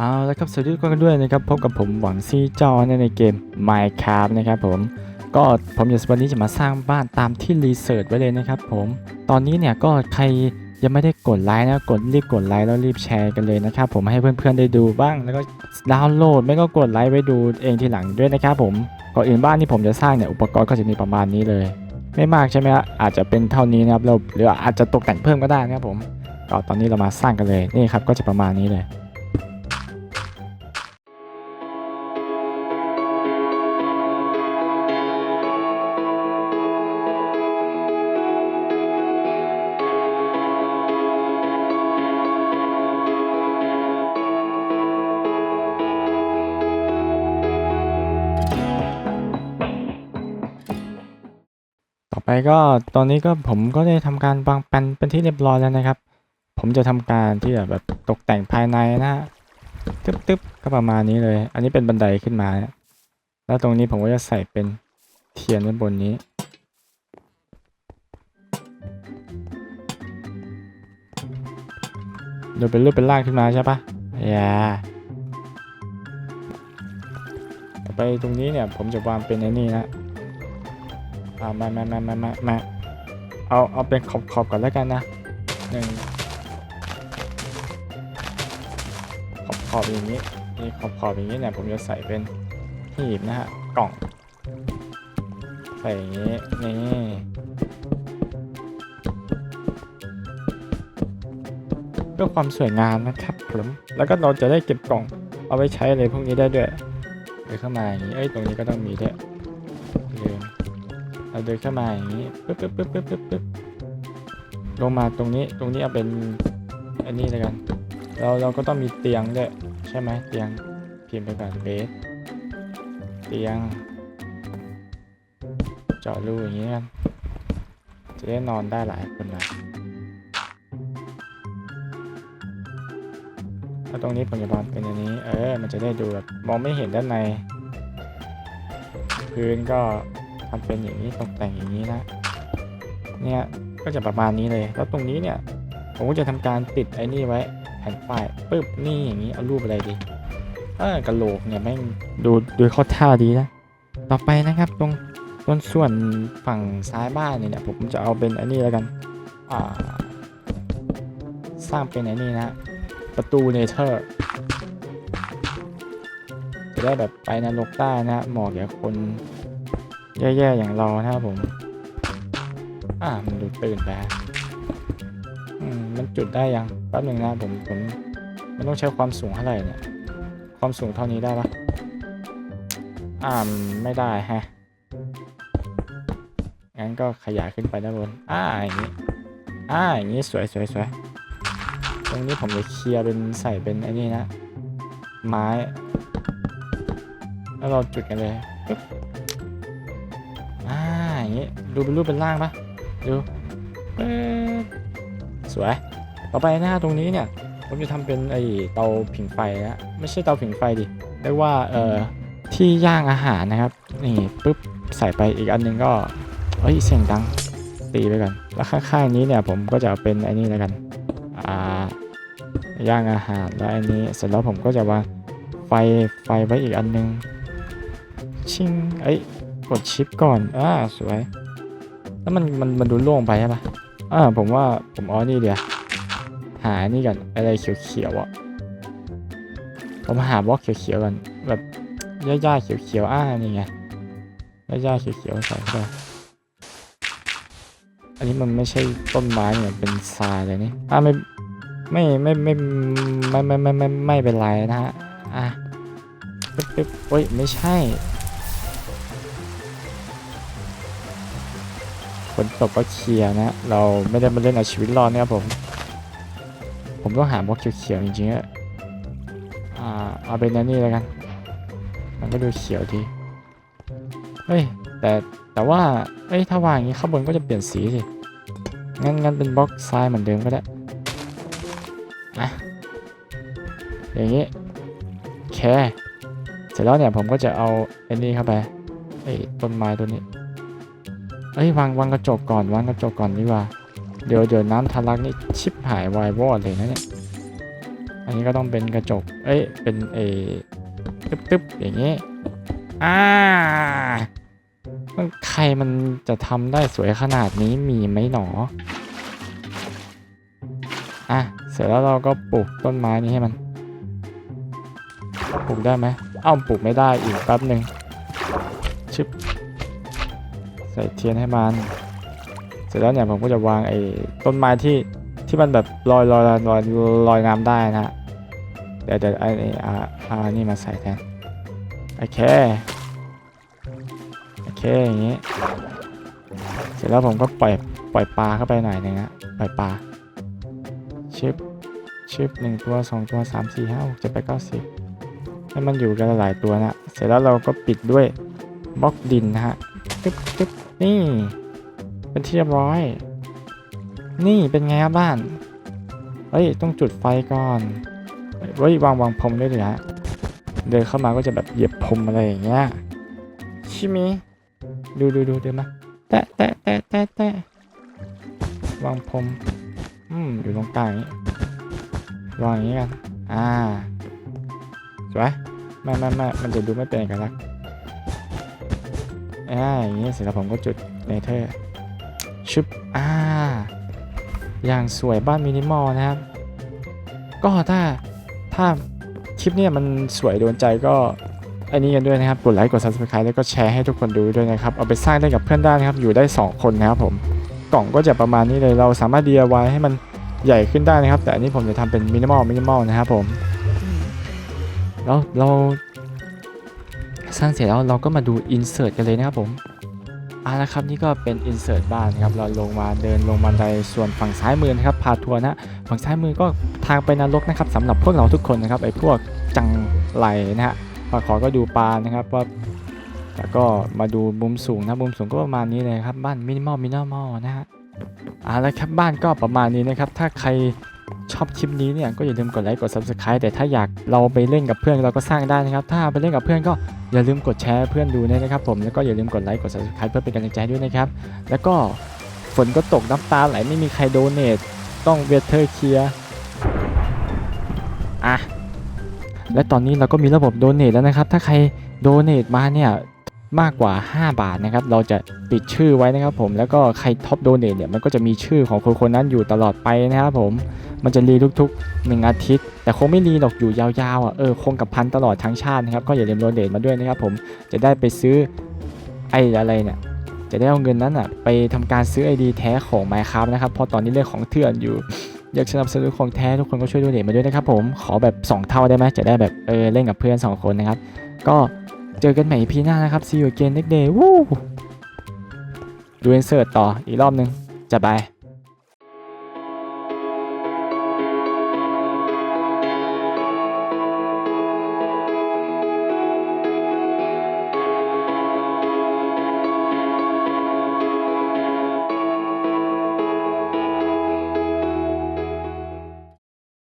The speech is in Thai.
เอาละครับสวัสดีทุกคนกันด้วยนะครับพบกับผมหวังซีจอในเกม Minecraft นะครับผมก็ผมจะวันนี้จะมาสร้างบ้านตามที่รีเสิร์ชไว้เลยนะครับผมตอนนี้เนี่ยก็ใครยังไม่ได้กดไลค์นะกดรีบกดไลค์แล้วรีบแชร์กันเลยนะครับผมให้เพื่อนๆได้ดูบ้าง แล้วก็ดาวน์โหลดไม่ก็กดไลค์ไว้ดูเองทีหลังด้วยนะครับผมก่อนอื่นบ้านที่ผมจะสร้างเนี่ยอุปกรณ์ก็จะมีประมาณนี้เลย ไม่มากใช่ไหมฮะอาจจะเป็นเท่านี้นะครับเราหรืออาจจะตกแต่งเพิ่มก็ได้นะครับผมก็ตอนนี้เรามาสร้างกันเลยนี่ครับก็จะประมาณนี้เลย ไปก็ตอนนี้ก็ผมก็ได้ทำการวางแปนเป็นที่เรียบร้อยแล้วนะครับ ผมจะทำการที่จะแบบตกแต่งภายในนะฮะตึ๊บตึ๊บก็ประมาณนี้เลย อันนี้เป็นบันไดขึ้นมา แล้วตรงนี้ผมก็จะใส่เป็นเทียนไว้บนนี้ดูเป็นรูปเป็นร่างขึ้นมาใช่ปะอย่าไปตรงนี้เนี่ยผมจะวางเป็นไอ้นี่นะ อ่ามามามามามามาเอาเอาเป็นขอบขอบก่อนแล้วกันนะหนึ่งขอบขอบอย่างนี้นี่ขอบขอบอย่างนี้เนี่ยผมจะใส่เป็นหีบนะฮะกล่อง ใส่อย่างนี้นี่เพื่อความสวยงามนะครับผมแล้วก็เราจะได้เก็บกล่องเอาไว้ใช้อะไรพวกนี้ได้ด้วยเดินเข้ามาอย่างนี้เอ้ยตรงนี้ก็ต้องมีด้วย เราเดินเข้ามาอย่างนี้ปึ๊บปึ๊บปึ๊บปึ๊บปึ๊บปึ๊บลงมาตรงนี้ตรงนี้เอาเป็นอันนี้เลยกัน เราเราก็ต้องมีเตียงด้วยใช่ไหมเตียงพิมพ์ไปก่อนเบสเตียง เจาะรูอย่างนี้กันจะได้นอนได้หลายคนนะแล้วตรงนี้ผมจะวางเป็นอันนี้ เออ มันจะได้ดูแบบมองไม่เห็นด้านใน พื้นก็ ทำเป็นอย่างนี้ตกแต่งอย่างนี้นะเนี่ยก็จะประมาณนี้เลย แล้วตรงนี้เนี่ย ผมก็จะทำการติดไอ้นี่ไว้แผ่นป้ายปึ๊บนี่อย่างนี้เอารูปอะไรดีเออกระโหลกเนี่ยแม่งดูดูเข้าท่าดีนะต่อไปนะครับตรงตรงส่วนฝั่งซ้ายบ้านเนี่ยผมจะเอาเป็นอันนี้แล้วกันอ่าสร้างเป็นไอ้นี่นะ ประตูเนเธอร์จะได้แบบไปนรกได้นะฮะเหมาะแก่คน แย่ๆอย่างเรานะครับผม อ่ามันดูตื่นไปอืมมันจุดได้ยังแป๊บหนึ่งนะผมผมมันต้องใช้ความสูงเท่าไหร่เนี่ย ความสูงเท่านี้ได้ปะอ่าไม่ได้แฮะงั้นก็ขยายขึ้นไปด้านบนอ่าอย่างนี้อ่าอย่างนี้สวยสวยสวยตรงนี้ผมจะเคลียร์เป็นใส่เป็นไอ้นี่นะ ไม้ แล้วเราจุดกันเลยปึ๊บอ่า อย่างงี้ ดูเป็นรูปเป็นร่างปะดูสวย ต่อไปนะฮะตรงนี้เนี่ย ผมจะทำเป็นไอเตาผิงไฟนะไม่ใช่เตาผิงไฟดิเรียกว่าเอ่อที่ย่างอาหารนะครับนี่ปึ๊บใส่ไปอีกอันหนึงก็เอ้ยเสียงดังตีไปกันแล้วข้างๆนี้เนี่ยผมก็จะเป็นไอ้นี่แล้วกันอ่าย่างอาหารแล้วอันนี้เสร็จแล้วผมก็จะวางไฟไฟไว้อีกอันหนึงชิงเอ้ย กดชิปก่อน อ่า สวย แล้วมันมันมันดูโล่งไปใช่ปะอ่า ผมว่าผมเอนี่เดียว หานี่กันอะไรเขียวๆอะ ผมหาบล็อกเขียวๆกันแบบหญ้าๆเขียวๆ อ่า นี่ไงหญ้าๆเขียวๆใส่เข้าไปอันนี้มันไม่ใช่ต้นไม้เนี่ยเป็นทรายเลยนี่อ่าไม่ไม่ไม่ไม่ไม่ไม่ไม่ไม่ไม่เป็นไรนะฮะ อะปึ๊บปึ๊บเฮ้ยไม่ใช่ นตกก็เคลียร์นะ เราไม่ได้มาเล่นเอาชีวิตรอดนะครับผม ผมต้องหาบล็อกเขียวๆจริงๆอะอ่าเอาเป็นอันนี้แล้วกัน มันก็ดูเขียวดีเฮ้ยแต่แต่ว่าเอ้ยถ้าวางอย่างนี้ข้างบนก็จะเปลี่ยนสีสิงั้นงั้นเป็นบล็อกทรายเหมือนเดิมก็ได้อะอย่างนี้โอเคเสร็จแล้วเนี่ยผมก็จะเอาไอ้นี่เข้าไปไอ้ต้นไม้ตัวนี้ เอ้ยวางวางกระจกก่อนวางกระจกก่อนดีกว่า เดี๋ยวเดี๋ยวน้ำทะลักนี่ชิบหายวายวอดเลยนะเนี่ย อันนี้ก็ต้องเป็นกระจก เอ้ย เป็นเอตึ๊บตึ๊บอย่างนี้อ่าใครมันจะทำได้สวยขนาดนี้มีไหมหนอ อะ เสร็จแล้วเราก็ปลูกต้นไม้นี้ให้มัน ปลูกได้ไหมเอ้าปลูกไม่ได้อีกแป๊บหนึ่งชึบ ส่เทียนให้มัน เสร็จแล้วเนี่ยผมก็จะวางไอ้ต้นไม้ที่ที่มันแบบลอยลอยลอยลอยลอยน้ำได้นะฮะเดี๋ยวเดี๋ยวไอ้อาอานี่มาใส่แทนโอเคโอเคอย่างนี้ เสร็จแล้วผมก็ปล่อยปล่อยปลาเข้าไปหน่อยนึงฮะปล่อยปลาชิปชิปหนึ่งตัวสองตัวสามสี่ห้าหกเจ็ดแปดเก้าสิบให้มันอยู่กันหลายตัวนะเสร็จแล้วเราก็ปิดด้วยบล็อกดินนะฮะตึ๊บตึ๊บ นี่ เป็นที่เรียบร้อย นี่เป็นไงครับบ้าน เฮ้ย ต้องจุดไฟก่อน เฮ้ย วางวางพรมด้วยเลยฮะ เดินเข้ามาก็จะแบบเหยียบพรมอะไรอย่างเงี้ย ชิมิ ดูดูดูเดินมา แตะแตะแตะแตะแตะวางพรม อืม อยู่ตรงกลางอย่างนี้วางอย่างนี้กัน อ่าสวยไม่ไม่ไม่มันจะดูไม่เป็นเอกลักษณ์ อ่าอย่างนี้เสร็จแล้วผมก็จุดเนเธอร์ชึบอ่าอย่างสวยบ้านมินิมอลนะครับ ก็ถ้าถ้าคลิปเนี่ยมันสวยโดนใจก็อันนี้กันด้วยนะครับกดไลค์กด subscribe แล้วก็แชร์ให้ทุกคนดูด้วยนะครับ เอาไปสร้างได้กับเพื่อนได้นะครับ อยู่ได้ 2 คนนะครับผมกล่องก็จะประมาณนี้เลยเราสามารถ DIY ให้มันใหญ่ขึ้นได้นะครับ แต่อันนี้ผมจะทำเป็นมินิมอลมินิมอลนะครับผมแล้วเรา สร้างเสร็จแล้วเราก็มาดู insert กันเลยนะครับผมอ่าละครับนี่ก็เป็น insert บ้านนะครับเราลงมาเดินลงบันไดส่วนฝั่งซ้ายมือนะครับพาทัวร์นะฝั่งซ้ายมือก็ทางไปนรกนะครับสำหรับพวกเราทุกคนนะครับไอ้พวกจังไหลนะฮะปลาขอก็ดูปลานะครับว่าแล้วก็มาดูมุมสูงนะมุมสูงก็ประมาณนี้เลยครับบ้านมินิมอลมินิมอลนะฮะอ่าละครับบ้านก็ประมาณนี้นะครับถ้าใคร ชอบคลิปนี้เนี่ยก็อย่าลืมกดไลค์กด subscribe แต่ถ้าอยากเราไปเล่นกับเพื่อนเราก็สร้างได้นะครับ ถ้าไปเล่นกับเพื่อนก็อย่าลืมกดแชร์เพื่อนดูนะครับผมแล้วก็อย่าลืมกดไลค์กด subscribe เพื่อเป็นกำลังใจด้วยนะครับ แล้วก็ฝนก็ตกน้ำตาไหลไม่มีใครโดเนทต้องเวเทอร์เคลียร์อะและตอนนี้เราก็มีระบบโดเนทแล้วนะครับ ถ้าใครโดเนทมาเนี่ย มากกว่า 5 บาทนะครับ เราจะปิดชื่อไว้นะครับผม แล้วก็ใครท็อปโดเนทเนี่ย มันก็จะมีชื่อของคนคนนั้นอยู่ตลอดไปนะครับผม มันจะรีทุกๆ1อาทิตย์ แต่คงไม่รีหรอกอยู่ยาวๆอะ เออ คงกับพันตลอดทั้งชาตินะครับ ก็อย่าลืมโดเนทมาด้วยนะครับผม จะได้ไปซื้อไอ้อะไรเนี่ยจะได้เอาเงินนั้นอะไปทำการซื้อไอดีแท้ของ Minecraft นะครับ เพราะตอนนี้เรื่องของเถื่อนอยู่ อยากสนับสนุนของแท้ทุกคนก็ช่วยดูเด็มาด้วยนะครับผม ขอแบบ 2 เท่าได้ไหมจะได้แบบเออเล่นกับเพื่อน 2 คนนะครับ ก็ เจอกันใหม่พีหน้านะครับ see you again next day วู้ดูอินเสิร์ตต่ออีกรอบนึงจะบาย